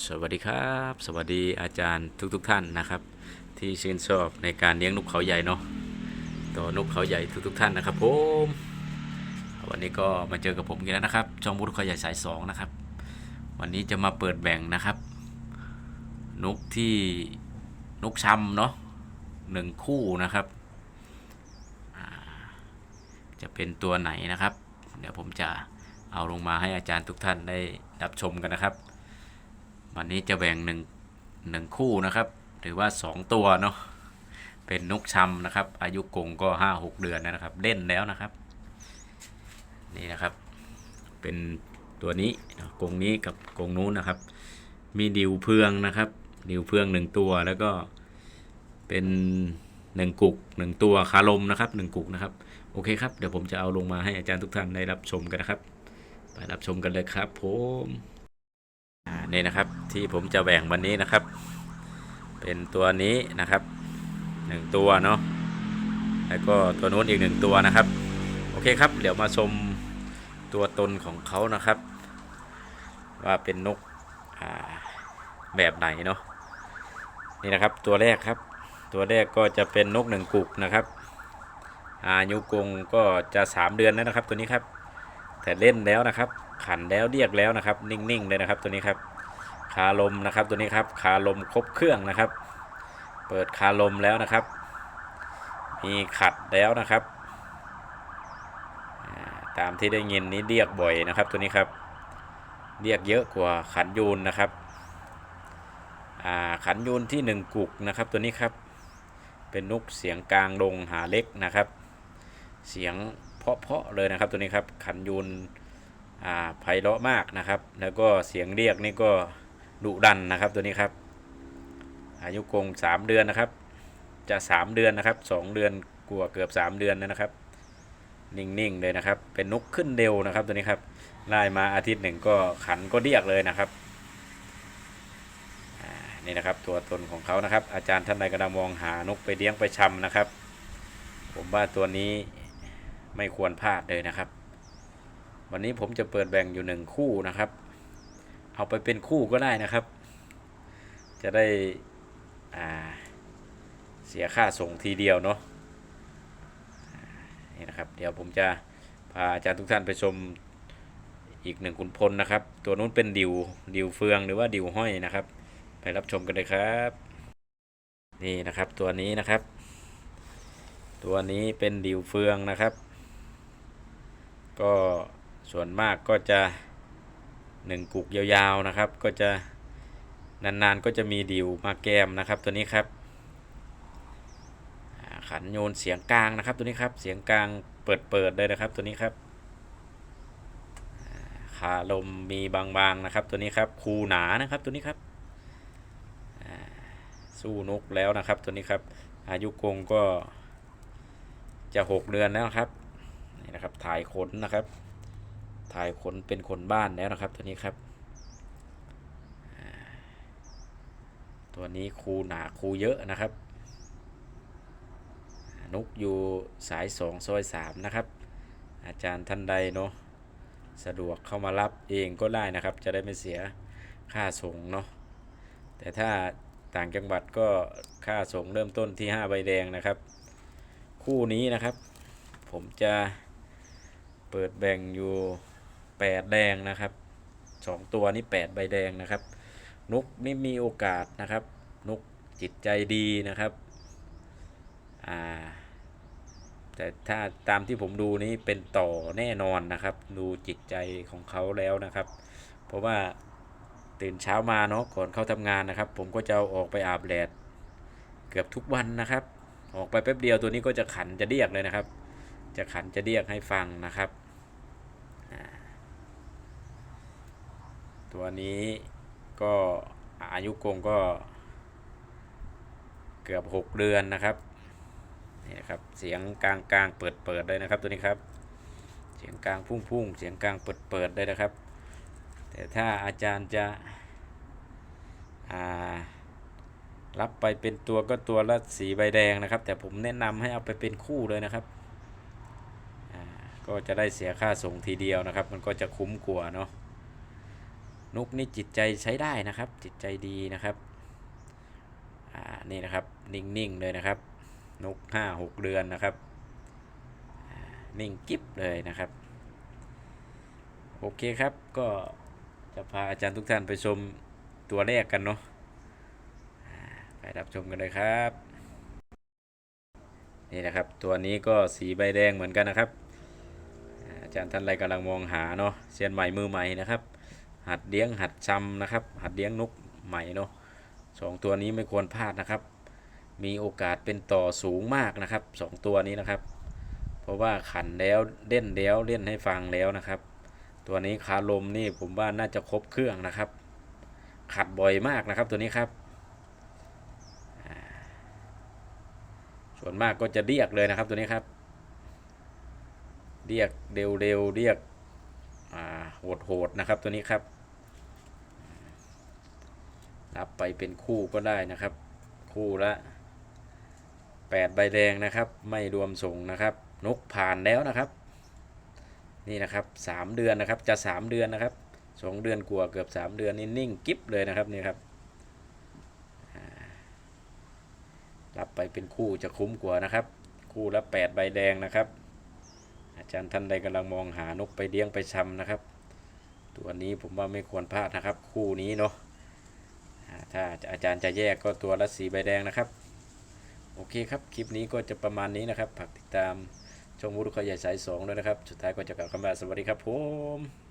สวัสดีครับ สวัสดีอาจารย์ทุกๆทท่านนะครับ ที่ชื่นชอบในการเลี้ยงนกเขาใหญ่เนาะตัวนกเขาใหญ่ทุกๆทท่านนะครับผมวันนี้ก็มาเจอกับผมกันแล้วนะครับจองบุตรเขาใหญ่สายสองนะครับ วันนี้จะมาเปิดแบ่งนะครับ นกที่นกช้ำเนาะหนึ่งคู่นะครับ จะเป็นตัวไหนนะครับ เดี๋ยวผมจะเอาลงมาให้อาจารย์ทุกท่านได้รับชมกันนะครับ วันนี้จะแบ่งหนึ่งหนึ่งคู่นะครับ หรือว่า 2 ตัวเนาะเป็นนกชำนะครับ อายุกงก็5 6เดือนนะครับเล่นแล้วนะครับ นี่นะครับ เป็นตัวนี้กงนี้กับกงนู้นนะครับ มีดิวเพืองนะครับ ดิวเพืองหนึ่งตัวแล้วก็เป็นหนึ่งกุกหนึ่งตัวคาลมนะครับหนึ่งกุกนะครับโอเคครับ เดี๋ยวผมจะเอาลงมาให้อาจารย์ทุกท่านได้รับชมกันนะครับ ไปรับชมกันเลยครับผม นี่นะครับที่ผมจะแบ่งวันนี้นะครับ เป็นตัวนี้นะครับหนึ่งตัวเนาะแล้วก็ตัวนู้นอีกหนึ่งตัวนะครับ โอเคครับ เดี๋ยวมาชมตัวตนของเขานะครับ ว่าเป็นนกแบบไหนเนาะนี่นะครับตัวแรกครับ ตัวแรกก็จะเป็นนกหนึ่งกุกนะครับอายุกรงก็จะ 3 เดือนแล้วนะครับตัวนี้ครับ แต่เล่นแล้วนะครับ ขันแล้วเรียกแล้วนะครับ นิ่งๆเลยนะครับตัวนี้ครับคาลมนะครับตัวนี้ครับคาลมครบเครื่องนะครับ เปิดคาลมแล้วนะครับ มีขัดแล้วนะครับตามที่ได้ยินนี้เรียกบ่อยนะครับ ตัวนี้ครับ เรียกเยอะกว่าขันยูนนะครับขันยูนที่หนึ่งกุกนะครับ ตัวนี้ครับ เป็นนกเสียงกลางลงหาเล็กนะครับ เสียง เพาะๆเลยนะครับตัวนี้ครับขันยูนอ่าไพเราะมากนะครับ แล้วก็เสียงเรียกนี่ก็ดุดันนะครับตัวนี้ครับ อายุกรง3 เดือนนะครับ จะ 3 เดือนนะครับ 2 เดือนกลัวาเกือบ 3 เดือนแล้วนะครับ นิ่งๆเลยนะครับ เป็นนกขึ้นเร็วนะครับตัวนี้ครับไล่มาอาทิตย์หนึ่งก็ขันก็เรียกเลยนะครับอ่านี่นะครับตัวตนของเขานะครับ อาจารย์ท่านใดกำลังมองหานกไปเลี้ยงไปชำนะครับ ผมว่าตัวนี้ ไม่ควรพลาดเลยนะครับ วันนี้ผมจะเปิดแบ่งอยู่หนึ่งคู่นะครับ เอาไปเป็นคู่ก็ได้นะครับ จะได้เสียค่าส่งทีเดียวเนาะนี่นะครับ เดี๋ยวผมจะพาอาจารย์ทุกท่านไปชมอีกหนึ่งขุนพลนะครับ ตัวนู้นเป็นดิวดิวเฟืองหรือว่าดิวห้อยนะครับ ไปรับชมกันเลยครับ นี่นะครับตัวนี้นะครับ ตัวนี้เป็นดิวเฟืองนะครับ ก็ส่วนมากก็จะหนึ่งกุกยาวๆนะครับ ก็จะนานๆก็จะมีดิวมาแกมนะครับตัวนี้ครับขันโยนเสียงกลางนะครับตัวนี้ครับเสียงกลางเปิดๆเลยนะครับตัวนี้ครับอ่าขาลมมีบางๆนะครับตัวนี้ครับคูหนานะครับตัวนี้ครับสู้นกแล้วนะครับตัวนี้ครับอายุกรงก็จะ 6 เดือนแล้วครับ นะครับ ถ่ายขนนะครับ ถ่ายขนเป็นขนบ้านแล้วนะครับ ตัวนี้ครับ ตัวนี้คูหนาคูเยอะนะครับอ่านกอยู่สายสองซอยสามนะครับ อาจารย์ท่านใดเนาะสะดวกเข้ามารับเองก็ได้นะครับ จะได้ไม่เสียค่าส่งเนาะแต่ถ้าต่างจังหวัดก็ค่าส่งเริ่มต้นที่ 5 ใบแดงนะครับ คู่นี้นะครับ ผมจะ เปิดแบ่งอยู่8แดงนะครับ2ตัวนี้8ใบแดงนะครับ นุกนี่มีโอกาสนะครับ นุกจิตใจดีนะครับอ่าแต่ถ้าตามที่ผมดูนี้เป็นต่อแน่นอนนะครับ ดูจิตใจของเขาแล้วนะครับ เพราะว่าตื่นเช้ามาเนาะก่อนเข้าทำงานนะครับ ผมก็จะอออกไปอาบแดดเกือบทุกวันนะครับ ออกไปแป๊บเดียวตัวนี้ก็จะขันจะเรียกเลยนะครับ จะขันจะเรียกให้ฟังนะครับอ่า ตัวนี้ก็อายุกรงก็เกือบ 6 เดือนนะครับนี่นะครับเสียงกลางกลางเปิดเปิดเลยนะครับตัวนี้ครับ เสียงกลางพุ่งพุ่งเสียงกลางเปิดเปิดเลยนะครับ แต่ถ้าอาจารย์จะรับไปเป็นตัวก็ตัวละสีใบแดงนะครับ แต่ผมแนะนำให้เอาไปเป็นคู่เลยนะครับก็จะได้เสียค่าส่งทีเดียวนะครับ มันก็จะคุ้มกว่าเนาะ นุกนี่จิตใจใช้ได้นะครับ จิตใจดีนะครับอ่านี่นะครับ นิ่งๆเลยนะครับ นุกห้าหกเดือนนะครับนิ่งกิ๊บเลยนะครับ โอเคครับก็จะพาอาจารย์ทุกท่านไปชมตัวแรกกันเนาะไปรับชมกันเลยครับ นี่นะครับ ตัวนี้ก็สีใบแดงเหมือนกันนะครับ อาจารย์ท่านใดกำลังมองหาเนาะเซียนใหม่มือใหม่นะครับ หัดเลี้ยงหัดชำนะครับ หัดเลี้ยงนกใหม่เนาะสองตัวนี้ไม่ควรพลาดนะครับ มีโอกาสเป็นต่อสูงมากนะครับสองตัวนี้นะครับ เพราะว่าขันแล้วเล่นแล้วเล่นให้ฟังแล้วนะครับ ตัวนี้คาลมนี่ผมว่าน่าจะครบเครื่องนะครับ ขัดบ่อยมากนะครับตัวนี้ครับ ส่วนมากก็จะเรียกเลยนะครับตัวนี้ครับ เรียกเร็วๆเรียก โหดๆนะครับตัวนี้ครับ รับไปเป็นคู่ก็ได้นะครับ คู่ละ8ใบแดงนะครับ ไม่รวมส่งนะครับ นกผ่านแล้วนะครับ นี่นะครับสามเดือนนะครับจะสามเดือนนะครับสองเดือนกว่าเกือบสามเดือนนี่นิ่งกิ๊บเลยนะครับนี่ครับรับไปเป็นคู่จะคุ้มกว่านะครับ คู่ละแปดใบแดงนะครับ อาจารย์ท่านใดกำลังมองหานกไปเลี้ยงไปชำนะครับ ตัวนี้ผมว่าไม่ควรพลาดนะครับ คู่นี้เนาะถ้าอาจารย์จะแยกก็ตัวละสีใบแดงนะครับ โอเคครับ คลิปนี้ก็จะประมาณนี้นะครับฝากติดตามช่องวุฒิขยายสายสองด้วยนะครับ สุดท้ายก็จะกล่าวคำว่าสวัสดีครับผม